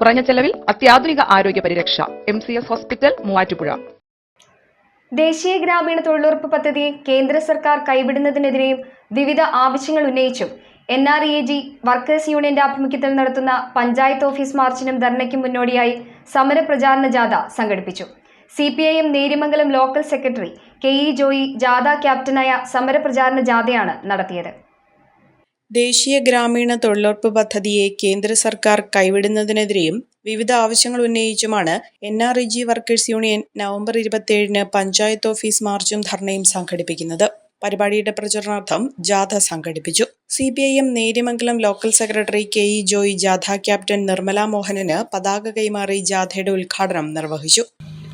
കുറഞ്ഞ ചെലവിൽ അത്യാധുനിക ആരോഗ്യ പരിരക്ഷ. M C S hospital Muvattupuzha. ദേശീയ ഗ്രാമീണ തൊഴിലുറപ്പ് പദ്ധതി കേന്ദ്ര സർക്കാർ കൈവിടുന്നതിനെതിരെയും വിവിധ ആവശ്യങ്ങൾ ഉന്നയിച്ചും N R E G workers യൂണിയന്റെ ആഭിമുഖ്യത്തിൽ നടത്തുന്ന പഞ്ചായത്ത് ഓഫീസ് മാർച്ചിനും ധർണയ്ക്കും മുന്നോടിയായി സമര പ്രചാരണ ജാഥ സംഘടിപ്പിച്ചു. C P I M Neriyamangalam local secretary K E Joy ജാഥ ക്യാപ്റ്റനായ സമര പ്രചാരണ ജാഥയാണ് നടത്തിയത്. ദേശീയ ഗ്രാമീണ തൊഴിലുറപ്പ് പദ്ധതിയെ കേന്ദ്ര സർക്കാർ കൈവിടുന്നതിനെതിരെയും വിവിധ ആവശ്യങ്ങൾ ഉന്നയിച്ചുമാണ് N R E G workers union November ഇരുപത്തിയേഴിന് പഞ്ചായത്ത് ഓഫീസ് മാർച്ചും ധർണയും സംഘടിപ്പിക്കുന്നത്. പരിപാടിയുടെ പ്രചരണാർത്ഥം ജാഥ സംഘടിപ്പിച്ചു. C P I M Neriyamangalam local secretary K E Joy ജാഥ ക്യാപ്റ്റൻ നിർമ്മല മോഹനന് പതാക കൈമാറി ജാഥയുടെ ഉദ്ഘാടനം നിർവഹിച്ചു.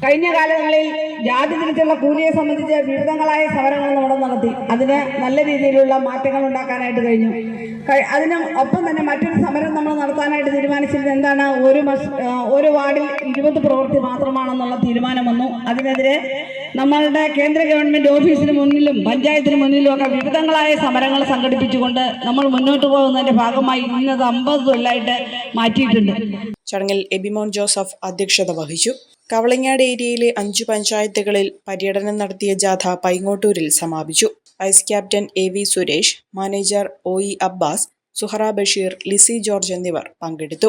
കഴിഞ്ഞ കാലങ്ങളിൽ ജാതി തിരിച്ചുള്ള കൂലിയെ സംബന്ധിച്ച് വിവിധങ്ങളായ സമരങ്ങൾ നമ്മുടെ നടത്തി. അതിന് നല്ല രീതിയിലുള്ള മാറ്റങ്ങൾ ഉണ്ടാക്കാനായിട്ട് കഴിഞ്ഞു. കഴി- അതിന് ഒപ്പം തന്നെ മറ്റൊരു സമരം നമ്മൾ നടത്താനായിട്ട് തീരുമാനിച്ചത് എന്താണ്? ഒരു ഒരു വാർഡിൽ ഇരുപത് പ്രവൃത്തി മാത്രമാണെന്നുള്ള തീരുമാനം വന്നു. അതിനെതിരെ നമ്മളുടെ കേന്ദ്ര ഗവൺമെന്റ് ഓഫീസിന് മുന്നിലും പഞ്ചായത്തിന് മുന്നിലും ഒക്കെ വിവിധങ്ങളായ സമരങ്ങൾ സംഘടിപ്പിച്ചുകൊണ്ട് നമ്മൾ മുന്നോട്ട് പോകുന്നതിന്റെ ഭാഗമായി ഇന്നത് അമ്പത് തൊഴിലായിട്ട് മാറ്റിയിട്ടുണ്ട്. ചടങ്ങിൽ എബിമോൻ ജോസഫ് അധ്യക്ഷത വഹിച്ചു. കവളങ്ങാട് ഏരിയയിലെ അഞ്ചു പഞ്ചായത്തുകളിൽ പര്യടനം നടത്തിയ ജാഥ പൈങ്ങോട്ടൂരിൽ സമാപിച്ചു. Vice captain A V Suresh manager O E Abbas Suhara Basheer Lissy George എന്നിവർ പങ്കെടുത്തു.